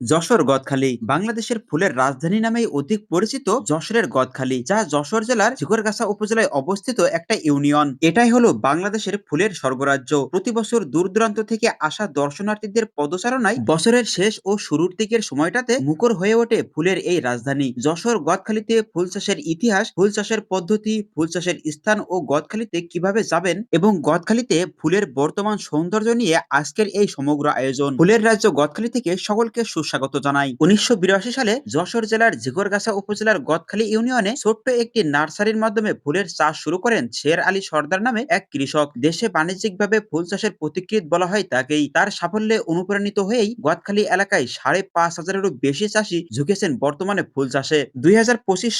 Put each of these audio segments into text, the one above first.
যশোর গদখালি বাংলাদেশের ফুলের রাজধানী নামেই অধিক পরিচিত যশোরের গদখালি, যা যশোর জেলার ঝিকরগাছা উপজেলায় অবস্থিত একটা ইউনিয়ন। এটাই হলো বাংলাদেশের ফুলের স্বর্গরাজ্য। প্রতি বছর দূর দূরান্ত থেকে আসা দর্শনার্থীদের পদচারণায় বছরের শেষ ও শুরুর দিকের সময়টাতে মুখর হয়ে ওঠে ফুলের এই রাজধানী। যশোর গদখালিতে ফুল চাষের ইতিহাস, ফুল চাষের পদ্ধতি, ফুল চাষের স্থান ও গদখালিতে কীভাবে যাবেন এবং গদখালিতে ফুলের বর্তমান সৌন্দর্য নিয়ে আজকের এই সমগ্র আয়োজন। ফুলের রাজ্য গদখালি থেকে সকলকে সুস্বাগত জানাই। উনিশশো বিরাশি সালে যশোর জেলার ঝিগরগাছা উপজেলার গদখালি ইউনিয়নে ছোট্ট একটি নার্সারির মাধ্যমে ফুলের চাষ শুরু করেন শের আলী সর্দার নামে এক কৃষক। দেশে বাণিজ্যিকভাবে ফুল চাষের পথিকৃৎ বলা হয় তাকেই। তার সাফল্যে অনুপ্রাণিত হয়েই গদখালি এলাকায় সাড়ে পাঁচ হাজারেরও বেশি চাষি ঝুঁকেছেন বর্তমানে ফুল চাষে। দুই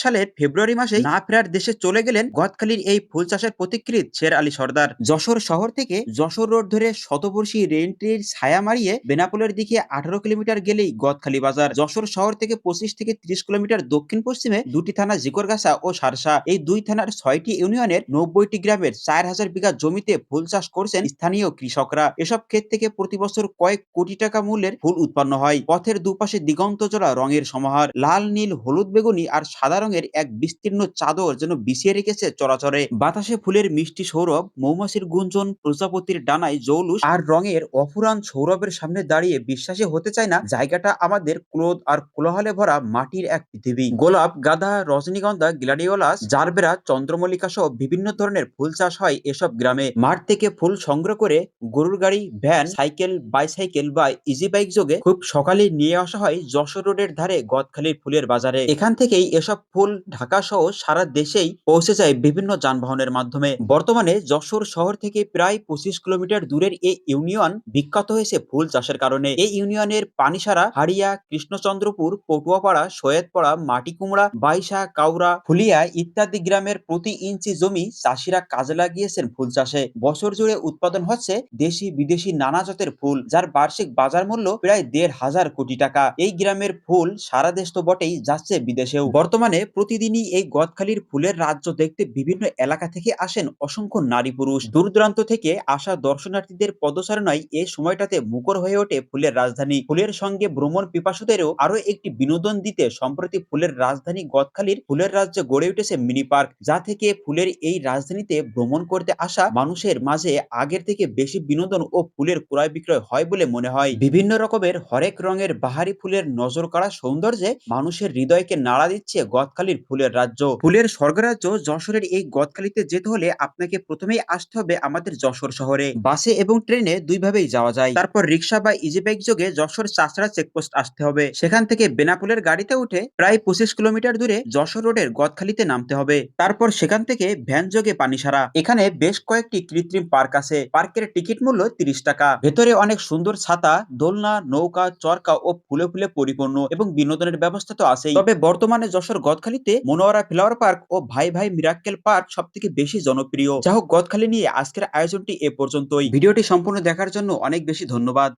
সালের ফেব্রুয়ারি মাসে না ফেরার দেশে চলে গেলেন গদখালির এই ফুল চাষের পথিকৃৎ শের আলী সর্দার। যশোর শহর থেকে যশোর রোড ধরে শতবর্ষী রেলটির ছায়া মারিয়ে বেনাপোলের দিকে আঠারো কিলোমিটার গেলেই গদখালি বাজার, যশোর শহর থেকে পঁচিশ থেকে ত্রিশ কিলোমিটার দক্ষিণ পশ্চিমে দুটি থানা জিকরগাছা ও সারসা। এই দুই থানার ছয়টি ইউনিয়নের নব্বইটি গ্রামের চার হাজার বিঘা জমিতে ফুল চাষ করছেন স্থানীয় কৃষকরা। এসব ক্ষেত থেকে প্রতি বছর কয়েক কোটি টাকা মূল্যের ফুল উৎপন্ন হয়। পথের দুপাশে দিগন্ত জোড়া রঙের সমাহার, লাল, নীল, হলুদ বেগুনি আর সাদা রঙের এক বিস্তীর্ণ চাদর যেন বিছিয়ে রেখেছে চরাচরে। বাতাসে ফুলের মিষ্টি সৌরভ, মৌমাছির গুঞ্জন, প্রজাপতির ডানায় জৌলুস আর রঙের অফুরান সৌরভের সামনে দাঁড়িয়ে বিশ্বাসী হতে চায় না জায়গাটা। আমাদের ক্রোধ আর কোলাহলে ভরা মাটির এক পৃথিবী। গোলাপ, গাঁদা, রজনীগন্ধা, গ্লাডিওলাস, জারবেরা, চন্দ্রমল্লিকা সহ বিভিন্ন ধরনের ফুল চাষ হয় এসব গ্রামে। মাঠ থেকে ফুল সংগ্রহ করে গরুর গাড়ি, ভ্যান, সাইকেল, বাইসাইকেল বা ইজি বাইক যোগে খুব সকালে নিয়ে আসা হয় যশোর রোডের ধারে গদখালির ফুলের বাজারে। এখান থেকেই এসব ফুল ঢাকা সহ সারা দেশেই পৌঁছে যায় বিভিন্ন যানবাহনের মাধ্যমে। বর্তমানে যশোর শহর থেকে প্রায় পঁচিশ কিলোমিটার দূরের এই ইউনিয়ন বিখ্যাত হয়েছে ফুল চাষের কারণে। এই ইউনিয়নের পানিসারা হাড়িয়া, কৃষ্ণচন্দ্রপুর, পটুয়াপাড়া, সৈয়দপাড়া, মাটিকুমড়া বাইশা কাউরা, ফুলিয়া ইত্যাদি গ্রামের প্রতি ইঞ্চি জমি চাষিরা কাজে লাগিয়েছেন ফুল চাষে। বছর জুড়ে উৎপাদন হচ্ছে দেশি বিদেশি নানা জাতের ফুল, যার বার্ষিক বাজার মূল্য প্রায় দেড় হাজার কোটি টাকা। এই গ্রামের ফুল সারা দেশ তো বটেই যাচ্ছে বিদেশেও। বর্তমানে প্রতিদিনই এই গদখালির ফুলের রাজ্য দেখতে বিভিন্ন এলাকা থেকে আসেন অসংখ্য নারী পুরুষ। দূর দূরান্ত থেকে আসা দর্শনার্থীদের পদচারণায় এই সময়টাতে মুখর হয়ে ওঠে ফুলের রাজধানী। ফুলের সঙ্গে ভ্রমণ পিপাসুদেরও আরও একটি বিনোদন দিতে সম্প্রতি ফুলের রাজধানী গদখালির ফুলের রাজ্যে গড়ে উঠেছে মিনি পার্ক, যা থেকে ফুলের এই রাজধানীতে ভ্রমণ করতে আসা মানুষের মাঝে আগের থেকে বেশি বিনোদন ও ফুলের ক্রয় বিক্রয় হয় বলে মনে হয়। বিভিন্ন রকমের হরেক রঙের বাহারি ফুলের নজর কাড়া সৌন্দর্যে মানুষের হৃদয়কে নাড়া দিচ্ছে গদখালির ফুলের রাজ্য। ফুলের স্বর্গরাজ্য যশোরের এই গদখালিতে যেতে হলে আপনাকে প্রথমেই আসতে হবে আমাদের যশোর শহরে। বাসে এবং ট্রেনে দুইভাবেই যাওয়া যায়। তারপর রিক্সা বা ইজি বাইক যোগে যশোর চাষড়া চেকপোস্ট আসতে হবে। সেখান থেকে বেনাপুলের গাড়িতে উঠে প্রায় পঁচিশ কিলোমিটার দূরে যশোর রোডের গদখালিতে নামতে হবে। তারপর সেখান থেকে ভ্যান যোগে পানিসারা এখানে বেশ কয়েকটি কৃত্রিম পার্ক আছে। পার্কের টিকিট মূল্য তিরিশ টাকা। ভেতরে অনেক সুন্দর ছাতা, দোলনা, নৌকা, চরকা ও ফুলে ফুলে পরিপূর্ণ এবং বিনোদনের ব্যবস্থা তো আছেই। তবে বর্তমানে যশোর গদখালিতে মনোয়ারা ফ্লাওয়ার পার্ক ও ভাই ভাই মিরাক্কেল পার্ক সব থেকে বেশি জনপ্রিয়। যা হোক, গদখালি নিয়ে আজকের আয়োজনটি এ পর্যন্তই। ভিডিওটি সম্পূর্ণ দেখার জন্য অনেক বেশি ধন্যবাদ।